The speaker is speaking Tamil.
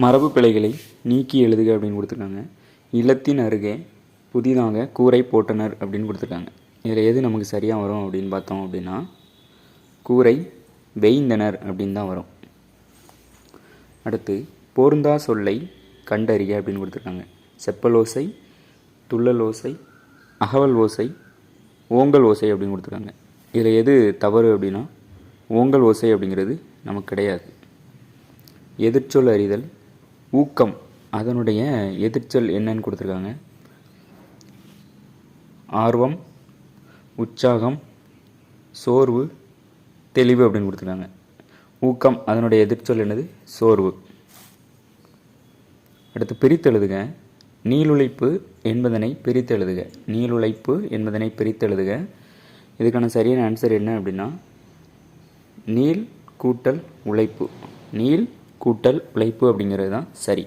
மரபு பிழைகளை நீக்கி எழுதுக அப்படின்னு கொடுத்துருக்காங்க. இல்லத்தின் அருகே புதிதாக கூரை போட்டனர் அப்படின்னு கொடுத்துருக்காங்க. இதில் எது நமக்கு சரியாக வரும் அப்படின்னு பார்த்தோம் அப்படின்னா கூரை வெய்ந்தனர் அப்படின்னு தான் வரும். அடுத்து பொருந்தா சொல்லை கண்டறிக அப்படின்னு கொடுத்துருக்காங்க. செப்பல் ஓசை துள்ளல் ஓசை அகவல் ஓசை ஓங்கல் ஓசை அப்படின்னு கொடுத்துருக்காங்க. இதில் எது தவறு அப்படின்னா ஓங்கல் ஓசை அப்படிங்கிறது நமக்கு கிடையாது. எதிர்ச்சொல் அறிதல் ஊக்கம். அதனுடைய எதிர்ச்சொல் என்னன்னு கொடுத்துருக்காங்க. ஆர்வம் உற்சாகம் சோர்வு தெளிவு அப்படின்னு கொடுத்துருக்காங்க. ஊக்கம் அதனுடைய எதிர்ச்சொல் என்னது? சோர்வு. அடுத்து பிரித்தெழுதுக நீளுழைப்பு என்பதனை பிரித்தெழுதுக நீளுழைப்பு என்பதனை பிரித்தெழுதுக இதுக்கான சரியான ஆன்சர் என்ன அப்படின்னா நீள் கூட்டல் உழைப்பு. நீள் கூட்டல் உழைப்பு அப்படிங்கிறது தான் சரி.